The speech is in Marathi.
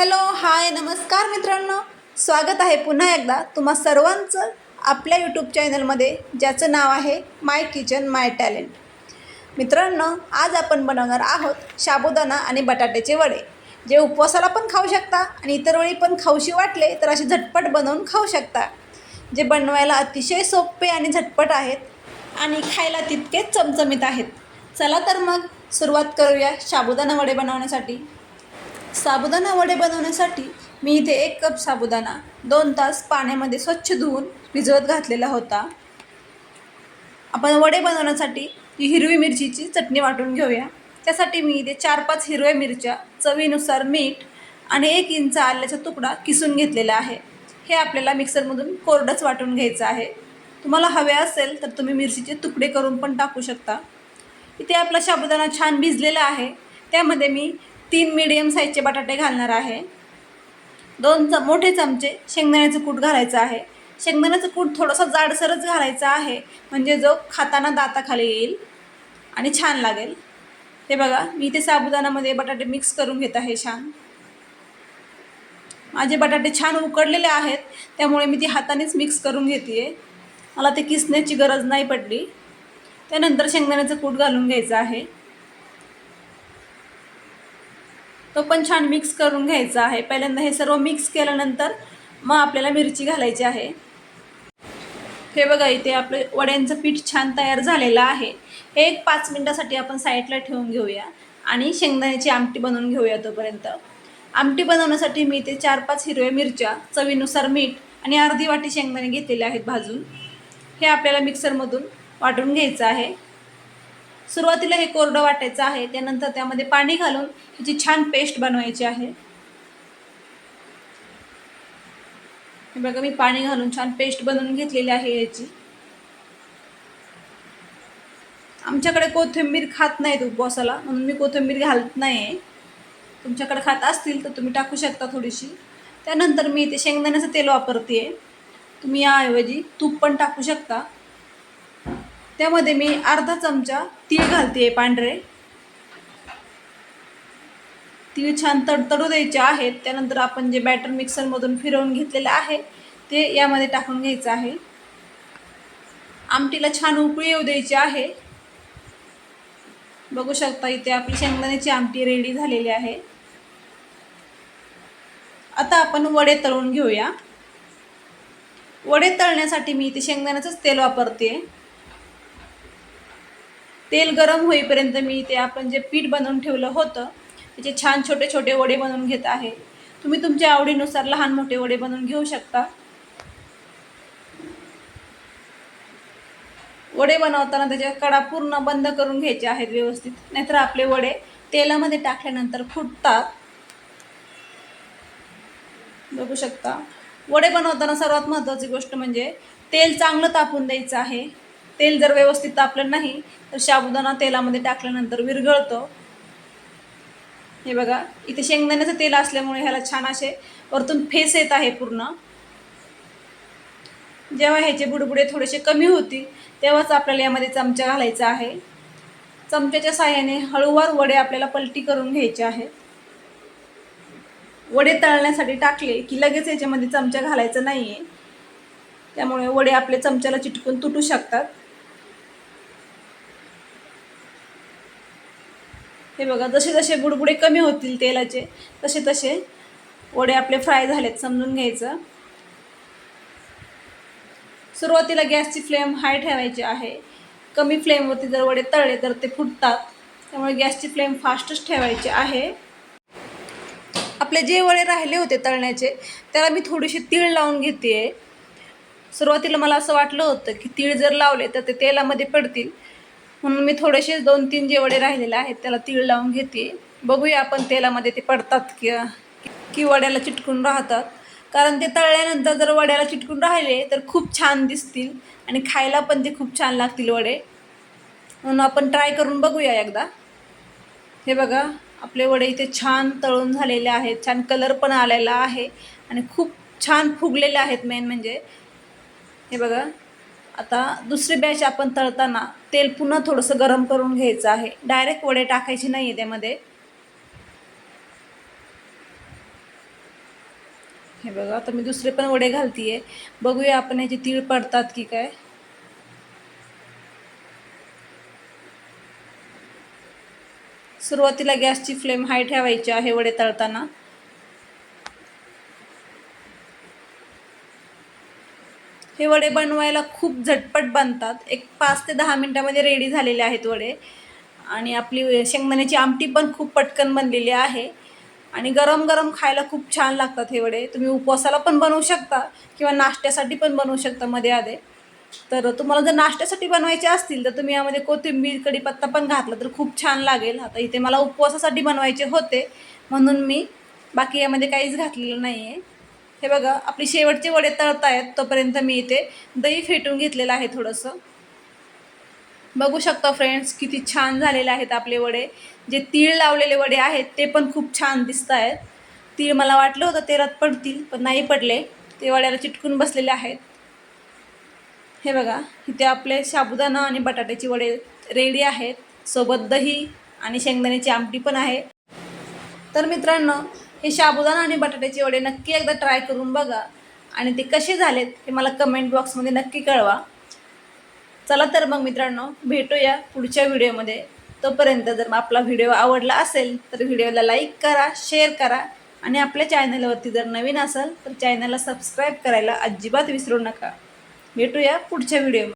हॅलो हाय नमस्कार मित्रांनो. स्वागत आहे पुन्हा एकदा तुम्हा सर्वांचं आपल्या यूट्यूब चॅनलमध्ये ज्याचं नाव आहे माय किचन माय टॅलेंट मित्रांनो आज आपण बनवणार आहोत साबुदाणा आणि बटाट्याचे वडे. जे उपवासाला पण खाऊ शकता आणि इतर वेळी पण खाऊशी वाटले तर असे झटपट बनवून खाऊ शकता. जे बनवायला अतिशय सोपे आणि झटपट आहेत आणि खायला तितकेच चमचमीत आहेत. चला तर मग सुरुवात करूया साबुदाणा वडे बनवण्यासाठी. साबुदाणा वडे बनवण्यासाठी मी इथे एक कप साबुदाणा दोन तास पाण्यामध्ये स्वच्छ धुवून भिजवत घातलेला होता. आपण वडे बनवण्यासाठी ही हिरवी मिरचीची चटणी वाटून घेऊया. त्यासाठी मी इथे चार पाच हिरव्या मिरच्या चवीनुसार मीठ आणि एक इंच आल्याचा तुकडा किसून घेतलेला आहे. हे आपल्याला मिक्सरमधून कोरडंच वाटून घ्यायचं आहे. तुम्हाला हवे असेल तर तुम्ही मिरचीचे तुकडे करून पण टाकू शकता. इथे आपला साबुदाणा छान भिजलेला आहे. त्यामध्ये मी तीन मिडियम साईजचे बटाटे घालणार आहे. दोन च मोठे चमचे शेंगदाण्याचं कूट घालायचं आहे. शेंगदाण्याचं कूट थोडंसं जाडसरच घालायचं आहे. म्हणजे जो खाताना दाताखाली येईल आणि छान लागेल. हे बघा मी इथे साबुदाणामध्ये बटाटे मिक्स करून घेत आहे छान. माझे बटाटे छान उकडलेले आहेत त्यामुळे मी ती हातानेच मिक्स करून घेते मला ते किसण्याची गरज नाही पडली. त्यानंतर शेंगदाण्याचं कूट घालून घ्यायचं आहे. तो पण छान मिक्स करून घ्यायचा आहे. पहिल्यांदा हे सर्व मिक्स केल्यानंतर मग आपल्याला मिरची घालायची आहे. हे बघा इथे आपलं वड्यांचं पीठ छान तयार झालेलं आहे. हे एक पाच मिनटासाठी आपण साईडला ठेवून घेऊया आणि शेंगदाण्याची आमटी बनवून घेऊया तोपर्यंत. आमटी बनवण्यासाठी मी इथे चार पाच हिरव्या मिरच्या चवीनुसार मीठ आणि अर्धी वाटी शेंगदाणे घेतलेले आहेत भाजून. हे आपल्याला मिक्सरमधून वाटून घ्यायचं आहे. सुरुवातीला हे कोरडं वाटायचं आहे त्यानंतर त्यामध्ये पाणी घालून ह्याची छान पेस्ट बनवायची आहे. बघा मी पाणी घालून छान पेस्ट बनवून घेतलेली आहे याची. आमच्याकडे कोथिंबीर खात नाहीत उपवासाला म्हणून मी कोथिंबीर घालत नाही आहे तुमच्याकडे खात असतील तर तुम्ही टाकू शकता थोडीशी. त्यानंतर मी इथे शेंगदाण्याचं तेल वापरते तुम्ही याऐवजी तूप पण टाकू शकता. त्यामध्ये मी अर्धा चमचा तीळ घालते पांढरे. तीळ छान तडतडू द्यायचे आहेत. त्यानंतर आपण जे बॅटर मिक्सरमधून फिरवून घेतलेलं आहे ते यामध्ये टाकून घ्यायचं आहे. आमटीला छान उकळी येऊ द्यायची आहे. बघू शकता इथे आपली शेंगदाण्याची आमटी रेडी झालेली आहे. आता आपण वडे तळून घेऊया. वडे तळण्यासाठी मी इथे शेंगदाण्याचंच तेल वापरते तेल गरम होईपर्यंत मी ते आपण जे पीठ बनवून ठेवलं होतं त्याचे छान छोटे छोटे वडे बनवून घेत आहे. तुम्ही तुमच्या आवडीनुसार लहान मोठे वडे बनवून घेऊ शकता. वडे बनवताना त्याच्या कडा पूर्ण बंद करून घ्यायचे आहेत व्यवस्थित. नाहीतर आपले वडे तेलामध्ये टाकल्यानंतर फुटतात. बघू शकता. वडे बनवताना सर्वात महत्त्वाची गोष्ट म्हणजे तेल चांगलं तापून द्यायचं आहे. तेल जर व्यवस्थित तापलं नाही तर साबुदाणा तेलामध्ये टाकल्यानंतर विरघळतं. हे बघा इथे शेंगदाण्याचं तेल असल्यामुळे ह्याला छान असे वरतून फेस येत आहे पूर्ण. जेव्हा ह्याचे बुडबुडे थोडेसे कमी होतील तेव्हाच आपल्याला यामध्ये चमचा घालायचा आहे. चमच्याच्या साह्याने हळूवार वडे आपल्याला पलटी करून घ्यायचे आहेत. वडे तळण्यासाठी टाकले की लगेच याच्यामध्ये चमचा घालायचा नाही आहे त्यामुळे वडे आपले चमच्याला चिटकून तुटू शकतात. हे बघा जसे जसे बुडबुडे कमी होतील तेलाचे तसे तसे वडे आपले फ्राय झालेत समजून घ्यायचं. सुरुवातीला गॅसची फ्लेम हाय ठेवायची आहे. कमी फ्लेमवरती जर वडे तळले तर ते फुटतात. त्यामुळे गॅसची फ्लेम फास्टच ठेवायची आहे. आपले जे वडे राहिले होते तळण्याचे त्याला मी थोडीशी तीळ लावून घेते सुरुवातीला मला असं वाटलं होतं की तीळ जर लावले तर ते तेलामध्ये पडतील. म्हणून मी थोडेसे दोन तीन जे वडे राहिलेले आहेत त्याला तीळ लावून घेते. बघूया आपण तेलामध्ये ते पडतात कि की वड्याला चिटकून राहतात. कारण ते तळल्यानंतर जर वड्याला चिटकून राहिले तर खूप छान दिसतील आणि खायला पण ते खूप छान लागतील वडे. म्हणून आपण ट्राय करून बघूया एकदा. हे बघा आपले वडे इथे छान तळून झालेले आहेत छान कलर पण आलेला आहे आणि खूप छान फुगलेले आहेत मेन म्हणजे. हे बघा आता दुसरी बॅच आपण तळताना तेल पुन्हा थोडंसं गरम करून घ्यायचं आहे. डायरेक्ट वडे टाकायचे नाही आहे त्यामध्ये. हे बघा आता मी दुसरे पण वडे घालतीये. बघूया आपण याचे तीळ पडतात की काय. सुरुवातीला गॅसची फ्लेम हाय ठेवायची आहे वडे तळताना. हे वडे बनवायला खूप झटपट बनतात. एक पाच ते दहा मिनटामध्ये रेडी झालेले आहेत वडे. आणि आपली शेंगदाण्याची आमटी पण खूप पटकन बनलेली आहे. आणि गरम गरम खायला खूप छान लागतात हे वडे. तुम्ही उपवासाला पण बनवू शकता किंवा नाश्त्यासाठी पण बनवू शकता मध्ये आधे. तर तुम्हाला जर नाश्त्यासाठी बनवायचे असतील तर तुम्ही यामध्ये कोथिंबीर कढीपत्ता पण घातला तर खूप छान लागेल. आता इथे मला उपवासासाठी बनवायचे होते म्हणून मी बाकी यामध्ये काहीच घातलेलं नाही आहे हे बघा आपली शेवटचे वडे तळत आहेत तोपर्यंत मी इथे दही फेटून घेतलेलं आहे थोडंसं. बघू शकता फ्रेंड्स किती छान झालेले आहेत आपले वडे. जे तीळ लावलेले वडे आहेत ते पण खूप छान दिसत आहेत तीळ मला वाटलं होतं ते रथ पडतील पण नाही पडले. ते वड्याला चिटकून बसलेले आहेत. हे बघा इथे आपले साबुदाणा आणि बटाट्याचे वडे रेडी आहेत. सोबत दही आणि शेंगदाण्याची आमटी पण आहे. तर मित्रांनो हे साबुदाणा आणि बटाट्याचे वडे नक्की एकदा ट्राय करून बघा. आणि ते कसे झालेत हे मला कमेंट बॉक्समध्ये नक्की कळवा. चला तर मग मित्रांनो भेटूया पुढच्या व्हिडिओमध्ये तोपर्यंत जर आपला व्हिडिओ आवडला असेल तर व्हिडिओला लाईक करा शेअर करा. आणि आपल्या चॅनलवरती जर नवीन असेल तर चॅनलला सबस्क्राईब करायला अजिबात विसरू नका. भेटूया पुढच्या व्हिडिओ